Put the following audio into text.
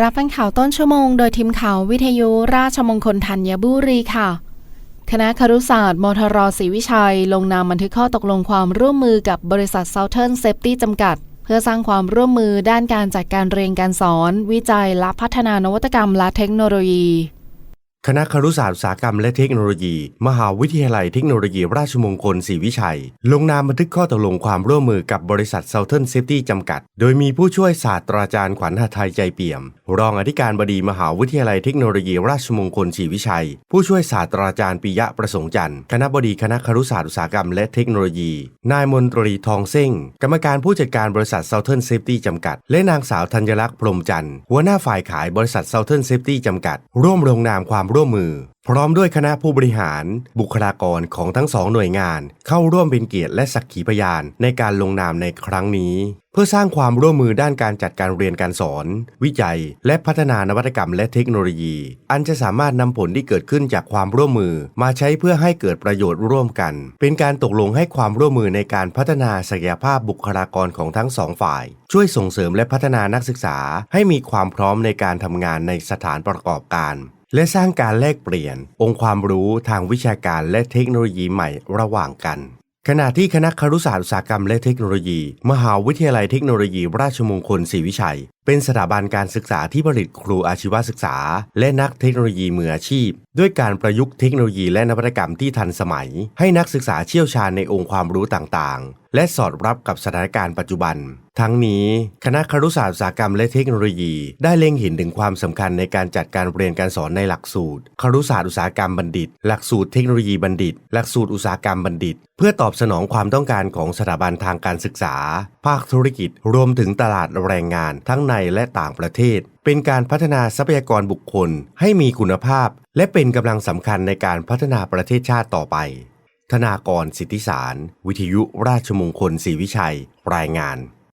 รับฟังข่าวต้นชั่วโมงโดยทีมข่าววิทยุราชมงคลธัญบุรีค่ะ คณะครุศาสตร์มทรศรีวิชัย ลงนามบันทึกข้อตกลงความร่วมมือกับบริษัท Southern Safety จำกัด เพื่อสร้างความร่วมมือด้านการจัดการเรียนการสอน วิจัยและพัฒนานวัตกรรมและเทคโนโลยี คณะครุศาสตร์อุตสาหกรรมและเทคโนโลยี มหาวิทยาลัยเทคโนโลยีราชมงคลศรีวิชัย ลงนามบันทึกข้อตกลงความร่วมมือกับบริษัท Southern Safety จำกัด โดยมีผู้ช่วยศาสตราจารย์ขวัญหทัยใจเปี่ยม รองอธิการบดีมหาวิทยาลัยเทคโนโลยีราชมงคลศรีวิชัย ผู้ช่วยศาสตราจารย์ปิยะประสงค์จันทร์คณะบดีคณะครุศาสตร์อุตสาหกรรมและเทคโนโลยี นายมนตรีทองเส้งกรรมการผู้จัดการบริษัท Southern Safety จำกัด และนางสาวธัญลักษณ์พรมจันทร์หัวหน้าฝ่ายขายบริษัท Southern Safety จำกัด ร่วมลงนามความร่วมมือ พร้อมด้วยคณะผู้บริหาร บุคลากรของทั้งสองหน่วยงาน เข้าร่วมเป็นเกียรติและสักขีพยานในการลงนามในครั้งนี้ เพื่อสร้างความร่วมมือด้านการจัดการเรียนการสอน วิจัย และพัฒนานวัตกรรมและเทคโนโลยี อันจะสามารถนำผลที่เกิดขึ้นจากความร่วมมือ มาใช้เพื่อให้เกิดประโยชน์ร่วมกัน เป็นการตกลงให้ความร่วมมือในการพัฒนาศักยภาพบุคลากรของทั้งสองฝ่าย ช่วยส่งเสริมและพัฒนานักศึกษาให้มีความพร้อมในการทำงานในสถานประกอบการ และสร้างการแลกเปลี่ยน องค์ความรู้ทางวิชาการและเทคโนโลยีใหม่ระหว่างกัน ขณะที่คณะครุศาสตร์อุตสาหกรรมและเทคโนโลยี มหาวิทยาลัยเทคโนโลยีราชมงคลศรีวิชัย เป็นสถาบันการศึกษาที่ผลิตครูอาชีวศึกษา และนักเทคโนโลยีมืออาชีพด้วยการประยุกต์เทคโนโลยีและนวัตกรรมที่ทันสมัย ให้นักศึกษาเชี่ยวชาญในองค์ความรู้ต่างๆ และสอดรับกับสถานการณ์ปัจจุบัน ทั้งนี้ คณะครุศาสตร์อุตสาหกรรมและเทคโนโลยี ได้เล็งเห็นถึงความสำคัญในการจัดการเรียนการสอนในหลักสูตร ครุศาสตร์อุตสาหกรรมบัณฑิต หลักสูตรเทคโนโลยีบัณฑิต หลักสูตรอุตสาหกรรมบัณฑิต เพื่อตอบสนองความต้องการของสถาบันทางการศึกษา ภาคธุรกิจ รวมถึงตลาดแรงงานทั้งในและต่างประเทศเป็นการพัฒนาทรัพยากรบุคคลให้มีคุณภาพ และเป็นกำลังสำคัญในการพัฒนาประเทศชาติต่อไป ธนากรสิทธิสาร วิทยุราชมงคลศรีวิชัย รายงาน